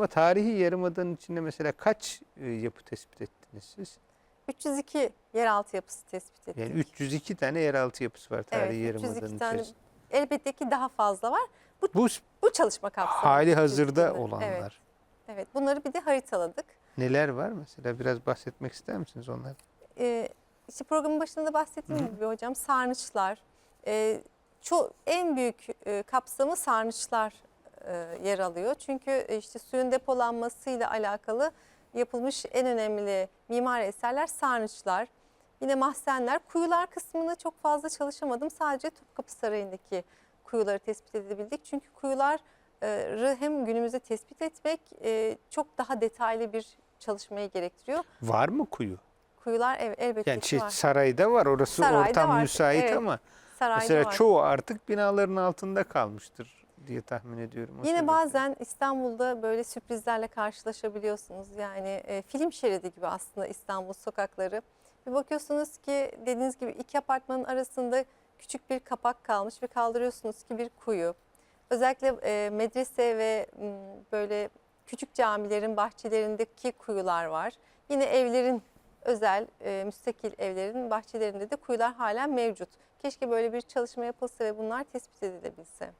Ama tarihi yarımadanın içinde mesela kaç e, yapı tespit ettiniz siz? 302 yeraltı yapısı tespit ettik. Yani 302 tane yeraltı yapısı var tarihi evet, yarımadanın 302 tane. içerisinde. Elbette ki daha fazla var. Bu Bu çalışma kapsamında. hali hazırda 302 'ler. olanlar. Evet, evet. Bunları bir de haritaladık. Neler var mesela? Biraz bahsetmek ister misiniz onlardan? Ee, işte programın başında da bahsettiğim gibi hocam sarnıçlar. E, ço- en büyük e, kapsamı sarnıçlar e, yer alıyor. Çünkü e, işte suyun depolanmasıyla alakalı yapılmış en önemli mimari eserler sarnıçlar. Yine mahzenler. Kuyular kısmını çok fazla çalışamadım. Sadece Topkapı Sarayı'ndaki kuyuları tespit edebildik. Çünkü kuyuları hem günümüzde tespit etmek e, çok daha detaylı bir çalışmayı gerektiriyor. Var mı kuyu? Kuyular ev, elbette Yani ki şey, var. sarayda var. Orası Sarayda ortam var, müsait evet. ama Sarayda mesela var. çoğu artık binaların altında kalmıştır diye tahmin ediyorum. o Yine sebeple. bazen İstanbul'da böyle sürprizlerle karşılaşabiliyorsunuz. Yani e, film şeridi gibi aslında İstanbul sokakları. Bir bakıyorsunuz ki dediğiniz gibi iki apartmanın arasında küçük bir kapak kalmış ve kaldırıyorsunuz ki bir kuyu. Özellikle e, medrese ve m, böyle küçük camilerin bahçelerindeki kuyular var. Yine evlerin özel e, müstakil evlerin bahçelerinde de kuyular halen mevcut. Keşke böyle bir çalışma yapılsa ve bunlar tespit edilebilse.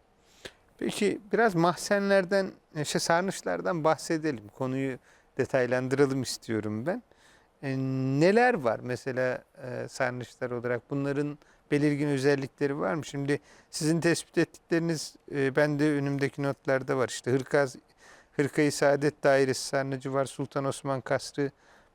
Peki biraz mahzenlerden, işte sarnıçlardan bahsedelim. Konuyu detaylandıralım istiyorum ben. E, neler var mesela e, sarnıçlar olarak? Bunların belirgin özellikleri var mı? Şimdi sizin tespit ettikleriniz e, bende önümdeki notlarda var. İşte Hırkaz, Hırkayı Saadet Dairesi sarnıcı var. Sultan Osman Kasrı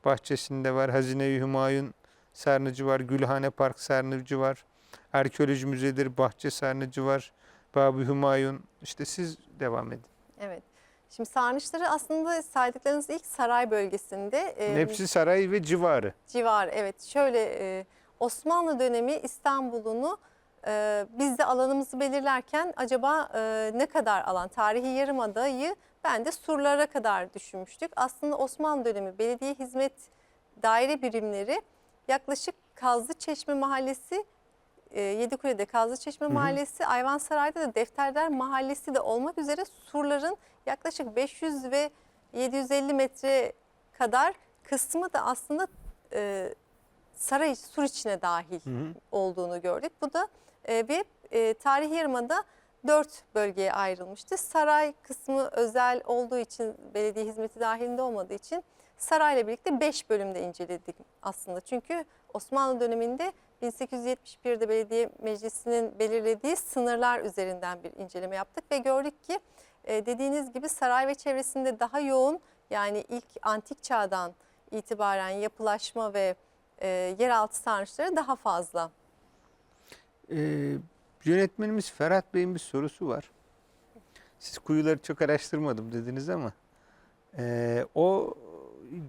bahçesinde var. Hazine-i Hümayun sarnıcı var. Gülhane Park sarnıcı var. Arkeoloji Müzeleri Bahçe sarnıcı var. Babı Hümayun. İşte siz devam edin. Evet. Şimdi sarnıçları aslında saydıklarınız ilk saray bölgesinde e, Hepsi saray ve civarı. civar. Evet şöyle e, Osmanlı dönemi İstanbul'unu e, biz de alanımızı belirlerken acaba e, ne kadar alan tarihi yarımadayı ben de surlara kadar düşünmüştük. Aslında Osmanlı dönemi belediye hizmet daire birimleri yaklaşık Kazlıçeşme Mahallesi e, Yedikule'de Kazlıçeşme. Mahallesi, Ayvansaray'da da Defterler Mahallesi de olmak üzere surların yaklaşık 500 ve 750 metre kadar kısmı da aslında e, saray sur içine dahil Hı hı. olduğunu gördük. Bu da e, ve e, tarihi yarımada dört bölgeye ayrılmıştı. Saray kısmı özel olduğu için belediye hizmeti dahilinde olmadığı için sarayla birlikte beş bölümde inceledik aslında. Çünkü Osmanlı döneminde 1871'de belediye meclisinin belirlediği sınırlar üzerinden bir inceleme yaptık ve gördük ki e, dediğiniz gibi saray ve çevresinde daha yoğun yani ilk antik çağdan itibaren yapılaşma ve e, yeraltı sarnıçları daha fazla. Ee, yönetmenimiz Ferhat Bey'in bir sorusu var. Siz kuyuları çok araştırmadım dediniz ama ee, o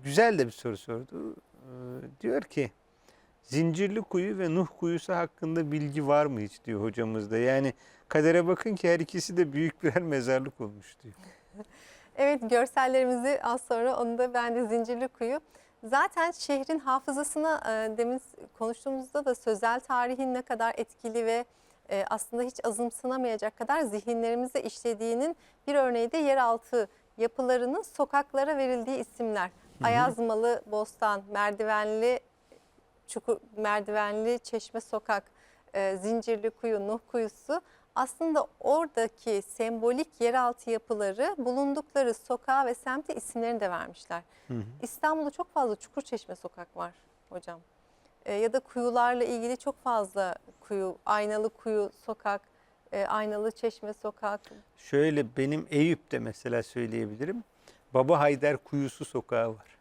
güzel de bir soru sordu. Ee, diyor ki Zincirli kuyu ve Nuh kuyusu hakkında bilgi var mı hiç diyor hocamız da. Yani kadere bakın ki her ikisi de büyük birer mezarlık olmuş diyor. Evet görsellerimizi az sonra onu da ben de Zincirli Kuyu. Zaten şehrin hafızasına e, demin konuştuğumuzda da sözel tarihin ne kadar etkili ve e, aslında hiç azımsanamayacak kadar zihinlerimize işlediğinin bir örneği de yeraltı yapılarının sokaklara verildiği isimler. Ayazmalı Bostan, Merdivenli Çukur, Merdivenli Çeşme Sokak, e, Zincirli Kuyu, Nuh Kuyusu aslında oradaki sembolik yeraltı yapıları bulundukları sokağa ve semte isimlerini de vermişler. Hı hı. İstanbul'da çok fazla çukur çeşme sokak var hocam. E, ya da kuyularla ilgili çok fazla kuyu, aynalı kuyu sokak, e, aynalı çeşme sokak. Şöyle benim Eyüp'te mesela söyleyebilirim. Baba Haydar Kuyusu sokağı var.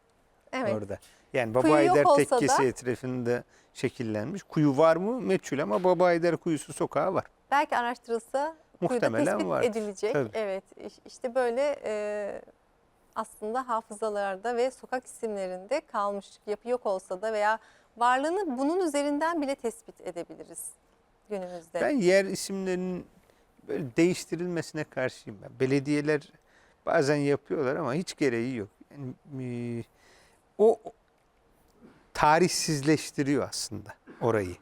Evet. orada. Yani Baba Kuyu yok Haydar olsa tekkesi da- etrafında şekillenmiş. Kuyu var mı? Meçhul ama Baba Kuyusu sokağı var. Belki araştırılsa kuyuda Muhtemelen tespit vardır. edilecek. Tabii. Evet iş- işte böyle e, aslında hafızalarda ve sokak isimlerinde kalmış yapı yok olsa da veya varlığını bunun üzerinden bile tespit edebiliriz günümüzde. Ben yer isimlerinin böyle değiştirilmesine karşıyım ben. Belediyeler bazen yapıyorlar ama hiç gereği yok. Yani, e, o tarihsizleştiriyor aslında orayı.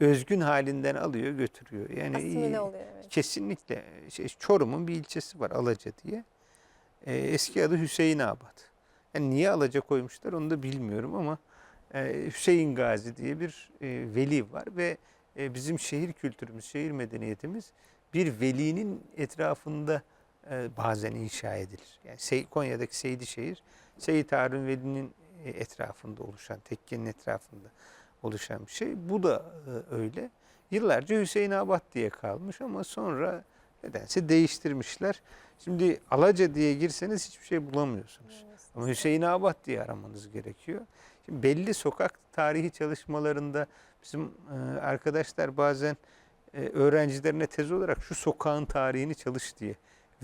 Özgün halinden alıyor götürüyor. Yani Asimile oluyor evet. Kesinlikle. Şey, Çorum'un bir ilçesi var Alaca diye. E, eski adı Hüseyin Abad. Yani niye alaca koymuşlar onu da bilmiyorum ama e, Hüseyin Gazi diye bir e, veli var ve e, bizim şehir kültürümüz, şehir medeniyetimiz bir velinin etrafında e, bazen inşa edilir. Yani Konya'daki Seydişehir, Seyyid Harun Veli'nin etrafında oluşan, tekkenin etrafında oluşan bir şey. Bu da e, öyle. Yıllarca Hüseyin Abad diye kalmış ama sonra nedense değiştirmişler. Şimdi Alaca diye girseniz hiçbir şey bulamıyorsunuz. Ama Hüseyin Abad diye aramanız gerekiyor. Şimdi belli sokak tarihi çalışmalarında bizim e, arkadaşlar bazen e, öğrencilerine tez olarak şu sokağın tarihini çalış diye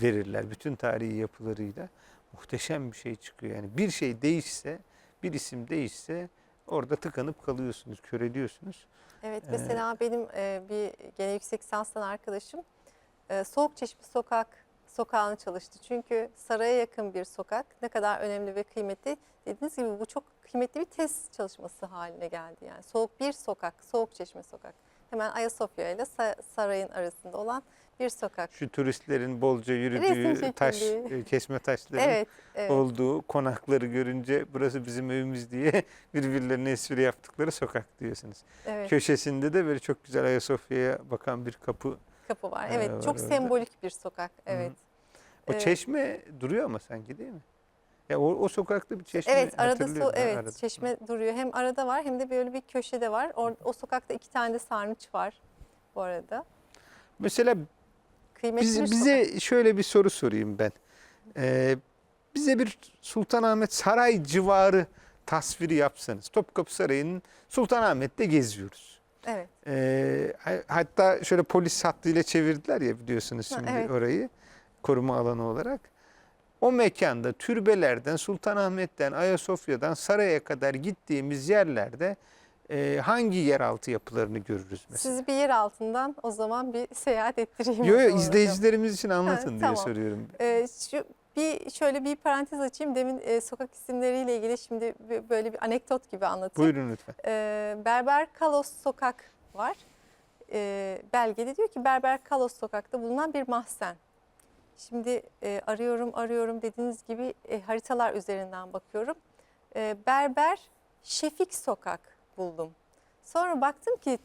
verirler. Bütün tarihi yapılarıyla. Muhteşem bir şey çıkıyor. Yani bir şey değişse, bir isim değişse orada tıkanıp kalıyorsunuz, köreliyorsunuz. Evet Ee, mesela benim e, bir gene yüksek lisanstan arkadaşım e, Soğukçeşme Sokak sokağını çalıştı. Çünkü saraya yakın bir sokak ne kadar önemli ve kıymetli. Dediğiniz gibi bu çok kıymetli bir tez çalışması haline geldi. Yani soğuk bir sokak, Soğukçeşme Sokak. Hemen Ayasofya ile Sa- sarayın arasında olan bir sokak. Şu turistlerin bolca yürüdüğü taş, e, kesme taşların Evet, evet. olduğu konakları görünce burası bizim evimiz diye birbirlerine espri yaptıkları sokak diyorsunuz. evet. Köşesinde de böyle çok güzel Ayasofya'ya bakan bir kapı. kapı var. Ee, Evet, var çok orada. sembolik bir sokak. Evet. O Evet. çeşme duruyor ama sanki değil mi? Ya o, o sokakta bir çeşme Evet, arada su, ben evet, arada. çeşme duruyor. Hem arada var hem de böyle bir köşede var. Or, o sokakta iki tane de sarnıç var bu arada. Mesela Kıymetli Biz, bir sokak. bize şöyle bir soru sorayım ben. Ee, bize bir Sultanahmet Saray civarı tasviri yapsanız. Topkapı Sarayı'nın Sultanahmet'te geziyoruz. Evet. Ee, ha- hatta şöyle polis hattıyla çevirdiler ya biliyorsunuz Ha, şimdi evet. orayı koruma alanı olarak. O mekanda türbelerden, Sultanahmet'ten, Ayasofya'dan saraya kadar gittiğimiz yerlerde e, hangi yeraltı yapılarını görürüz mesela? Sizi bir yer altından o zaman bir seyahat ettireyim. Yo, o yo, zaman. izleyicilerimiz için anlatın diye tamam. soruyorum. Ee, şu bir şöyle bir parantez açayım. Demin e, sokak isimleriyle ilgili şimdi böyle bir anekdot gibi anlatayım. Buyurun lütfen. Ee, Berber Kalos Sokak var. Ee, belgede diyor ki Berber Kalos Sokak'ta bulunan bir mahzen. Şimdi e, arıyorum arıyorum dediğiniz gibi e, haritalar üzerinden bakıyorum. Ee, Berber Şefik Sokak buldum. Sonra baktım ki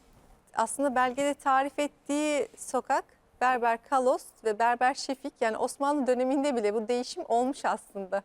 aslında belgede tarif ettiği sokak Berber Kalos ve Berber Şefik yani Osmanlı döneminde bile bu değişim olmuş aslında.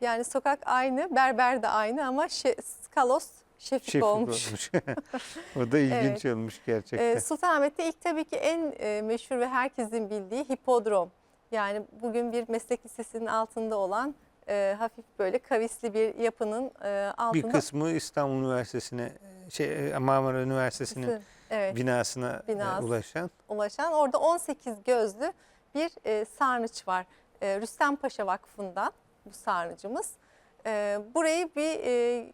Yani sokak aynı, Berber de aynı ama Şe- Kalos Şefik, Şefik olmuş. olmuş. o da ilginç olmuş gerçekten. Ee, Sultanahmet'te ilk tabii ki en e, meşhur ve herkesin bildiği hipodrom. Yani bugün bir meslek lisesinin altında olan e, hafif böyle kavisli bir yapının e, altında. bir kısmı İstanbul Üniversitesi'ne, şey, e, Marmara Üniversitesi'nin evet, binasına e, Binası. ulaşan. ulaşan. Orada 18 gözlü bir e, sarnıç var. E, Rüstem Paşa Vakfı'ndan bu sarnıcımız. E, burayı bir e,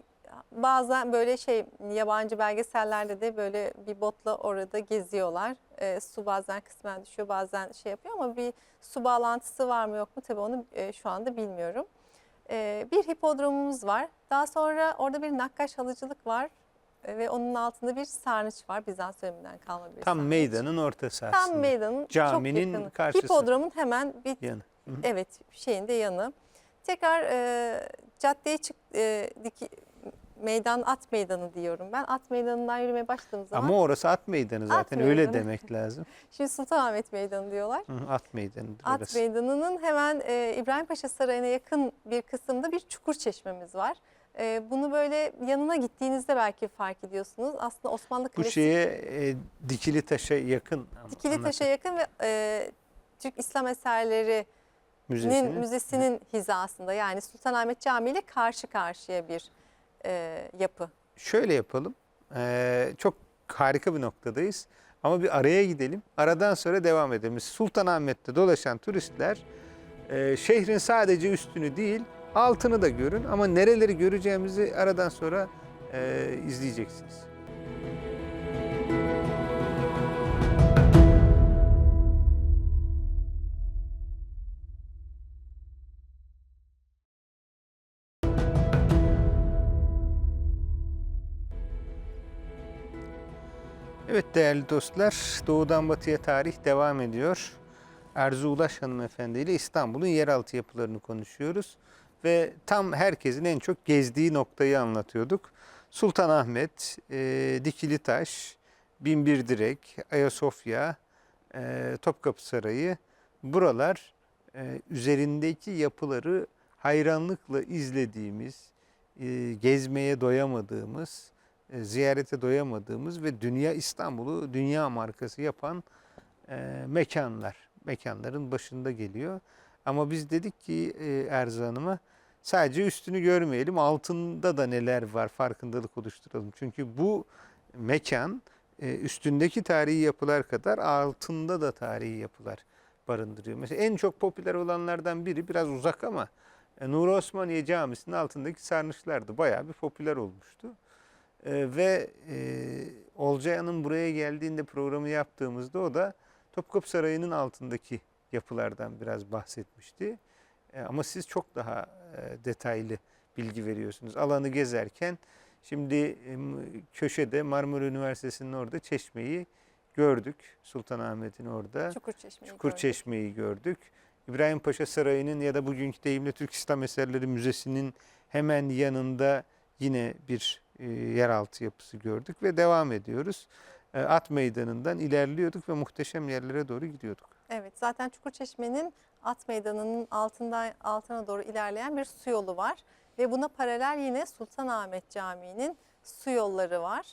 bazen böyle şey yabancı belgesellerde de böyle bir botla orada geziyorlar. E, su bazen kısmen düşüyor bazen şey yapıyor ama bir su bağlantısı var mı yok mu tabii onu e, şu anda bilmiyorum. E, bir hipodromumuz var. Daha sonra orada bir nakkaş halıcılık var. E, ve onun altında bir sarnıç var. Bizans döneminden kalma bir Tam sarnıç. meydanın ortası aslında. Tam meydanın Caminin çok yakını. karşısı. Hipodromun hemen bir Yanı. Hı hı. evet şeyinde yanı. Tekrar e, caddeye çık e, diki, meydan at meydanı diyorum ben. At meydanından yürümeye başladığım zaman Ama orası at meydanı zaten At öyle meydanı. demek lazım. şimdi Sultanahmet Meydanı diyorlar. Hı At meydanıdır At orası. Meydanı'nın hemen e, İbrahim Paşa Sarayı'na yakın bir kısımda bir çukur çeşmemiz var. E, bunu böyle yanına gittiğinizde belki fark ediyorsunuz. Aslında Osmanlı Bu Kalesi şeye e, Dikili Taş'a yakın. Dikili anlatın. Taş'a yakın ve e, Türk İslam Eserleri Müzesinin. müzesinin hizasında yani Sultanahmet Camii ile karşı karşıya bir e, yapı. Şöyle yapalım. Ee, çok harika bir noktadayız. Ama bir araya gidelim. Aradan sonra devam edelim. Sultanahmet'te dolaşan turistler e, şehrin sadece üstünü değil altını da görün. Ama nereleri göreceğimizi aradan sonra e, izleyeceksiniz. Evet değerli dostlar, Doğudan Batıya tarih devam ediyor. Arzu Ulaş hanımefendi ile İstanbul'un yeraltı yapılarını konuşuyoruz. Ve tam herkesin en çok gezdiği noktayı anlatıyorduk. Sultanahmet, e, Dikili Taş, Binbir Direk, Ayasofya, e, Topkapı Sarayı buralar e, üzerindeki yapıları hayranlıkla izlediğimiz, e, gezmeye doyamadığımız, ziyarete doyamadığımız ve dünya İstanbul'u dünya markası yapan e, mekanlar. Mekanların başında geliyor. Ama biz dedik ki e, Erza Hanım'a sadece üstünü görmeyelim, altında da neler var farkındalık oluşturalım. Çünkü bu mekan e, üstündeki tarihi yapılar kadar altında da tarihi yapılar barındırıyor. Mesela en çok popüler olanlardan biri biraz uzak ama e, Nuri Osmaniye Camisi'nin altındaki sarnıçlardı. Bayağı bir popüler olmuştu. E, ve e, Olcay Hanım buraya geldiğinde programı yaptığımızda o da Topkapı Sarayı'nın altındaki yapılardan biraz bahsetmişti. E, ama siz çok daha e, detaylı bilgi veriyorsunuz. Alanı gezerken şimdi e, köşede Marmara Üniversitesi'nin orada çeşmeyi gördük. Sultanahmet'in orada. Çukur Çeşme'yi Çukur gördük. Çeşme'yi gördük. İbrahim Paşa Sarayı'nın ya da bugünkü deyimle Türk İslam Eserleri Müzesi'nin hemen yanında yine bir yeraltı yapısı gördük ve devam ediyoruz. E, At Meydanı'ndan ilerliyorduk ve muhteşem yerlere doğru gidiyorduk. Evet zaten Çukurçeşme'nin At Meydanı'nın altından altına doğru ilerleyen bir su yolu var. Ve buna paralel yine Sultanahmet Camii'nin su yolları var.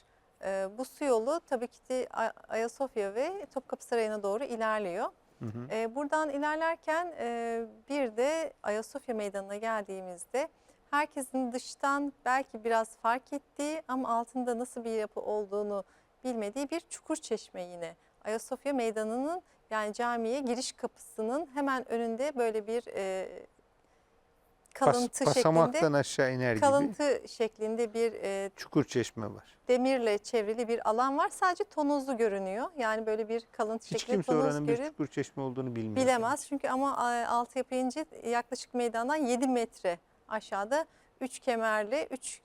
Ee, bu su yolu tabii ki de Ay- Ayasofya ve Topkapı Sarayı'na doğru ilerliyor. Hı hı. Buradan ilerlerken e, bir de Ayasofya Meydanı'na geldiğimizde herkesin dıştan belki biraz fark ettiği ama altında nasıl bir yapı olduğunu bilmediği bir çukur çeşme yine. Ayasofya Meydanı'nın yani camiye giriş kapısının hemen önünde böyle bir e, Bas- kalıntı basamaktan şeklinde aşağı iner gibi kalıntı şeklinde bir e, çukur çeşme var. demirle çevrili bir alan var. Sadece tonozlu görünüyor. Yani böyle bir kalıntı Hiç şeklinde kimse tonoz oranın bir çukur çeşme olduğunu bilmiyor. Bilemez çünkü ama e, altyapı ince yaklaşık meydandan 7 metre aşağıda 3 kemerli, 3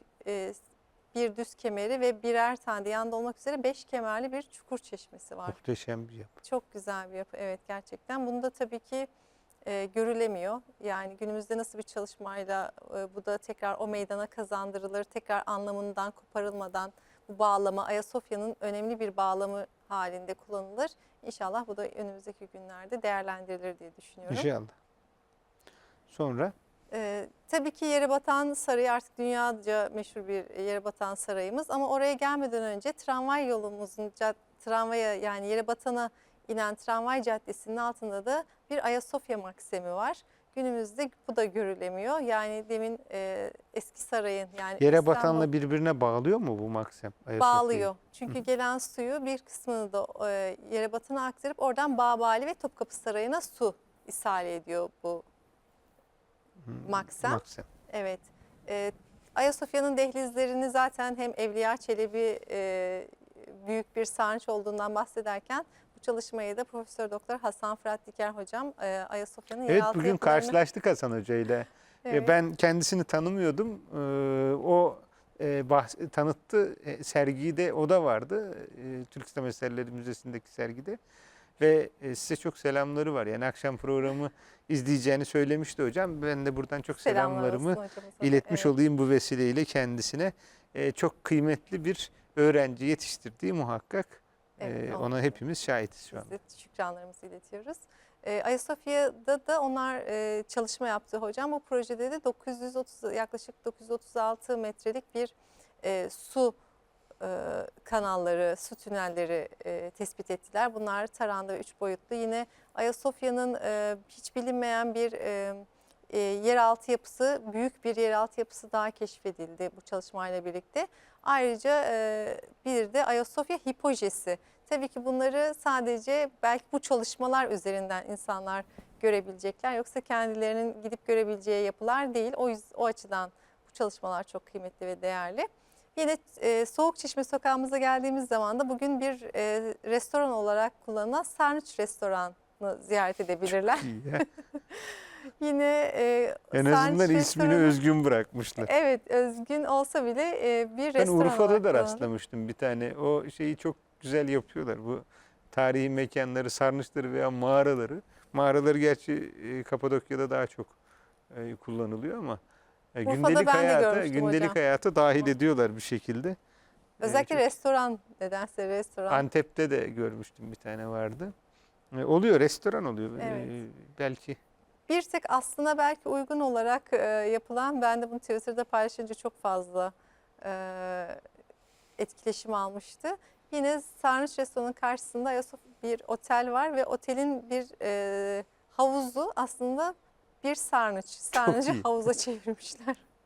bir düz kemeri ve birer tane de yanda olmak üzere 5 kemerli bir çukur çeşmesi var. Muhteşem bir yapı. Çok güzel bir yapı evet gerçekten. Bunu da tabii ki e, görülemiyor. Yani günümüzde nasıl bir çalışmayla e, bu da tekrar o meydana kazandırılır, tekrar anlamından koparılmadan bu bağlama Ayasofya'nın önemli bir bağlamı halinde kullanılır. İnşallah bu da önümüzdeki günlerde değerlendirilir diye düşünüyorum. İnşallah. Sonra Ee, tabii ki Yerebatan Sarayı artık dünyaca meşhur bir Yerebatan Sarayımız ama oraya gelmeden önce tramvay yolumuzun tramvaya yani Yerebatan'a inen tramvay caddesinin altında da bir Ayasofya maksemi var. Günümüzde bu da görülemiyor. Yani demin e, eski sarayın yani yere İstanbul- batanla birbirine bağlıyor mu bu maksem? Bağlıyor. Çünkü gelen suyu bir kısmını da e, Yerebatan'a aktarıp oradan Bağbali ve Topkapı Sarayı'na su ishal ediyor bu Hı, maksem. Maksem. Evet. Ee, Ayasofya'nın dehlizlerini zaten hem Evliya Çelebi e, büyük bir sarnıç olduğundan bahsederken bu çalışmayı da Profesör Doktor Hasan Fırat Diker hocam e, Ayasofya'nın Evet yeraltı bugün yapılarını- karşılaştık Hasan Hoca ile. E, Evet. Ben kendisini tanımıyordum. Ee, O e, bahs- tanıttı. E, Sergide o da vardı. E, Türk İslam Eserleri Müzesi'ndeki sergide. Ve e, size çok selamları var. Yani akşam programı izleyeceğini söylemişti hocam. Ben de buradan çok Selamlar selamlarımı iletmiş Evet. olayım bu vesileyle kendisine. E, Çok kıymetli bir öğrenci yetiştirdiği muhakkak. Evet, E, oldu. Ona hepimiz şahitiz şu Biz anda. de şükranlarımızı iletiyoruz. Ayasofya'da da onlar e, çalışma yaptı hocam. Bu projede de 930 yaklaşık 936 metrelik bir e, su kanalları, su tünelleri e, tespit ettiler. Bunlar taranda üç boyutlu. Yine Ayasofya'nın e, hiç bilinmeyen bir e, e, yeraltı yapısı, büyük bir yeraltı yapısı daha keşfedildi bu çalışmayla birlikte. Ayrıca e, bir de Ayasofya hipojesi. Tabii ki bunları sadece belki bu çalışmalar üzerinden insanlar görebilecekler. Yoksa kendilerinin gidip görebileceği yapılar değil. O, o açıdan bu çalışmalar çok kıymetli ve değerli. Yine e, Soğukçeşme sokağımıza geldiğimiz zaman da bugün bir e, restoran olarak kullanılan Sarnıç Restoran'ı ziyaret edebilirler. Yine e, En Sarnıç azından ismini Restoranı- özgün bırakmışlar. Evet özgün olsa bile e, bir Ben restoran Urfa'da olarak da kullanılır. rastlamıştım bir tane. O şeyi çok güzel yapıyorlar. Bu tarihi mekanları, sarnıçları veya mağaraları Mağaraları gerçi e, Kapadokya'da daha çok e, kullanılıyor ama Urfa'da gündelik ben de hayata görmüştüm gündelik hocam. hayata dahil ediyorlar bir şekilde. Özellikle çok- restoran nedense restoran. Antep'te de görmüştüm bir tane vardı. E, oluyor restoran oluyor. E, Evet. belki Bir tek aslında belki uygun olarak e, yapılan ben de bunu Twitter'da paylaşınca çok fazla e, etkileşim almıştı. Yine Sarnıç Restoran'ın karşısında Ayasofya bir otel var ve otelin bir e, havuzu aslında bir sarnıç. Sarnıcı havuza çevirmişler.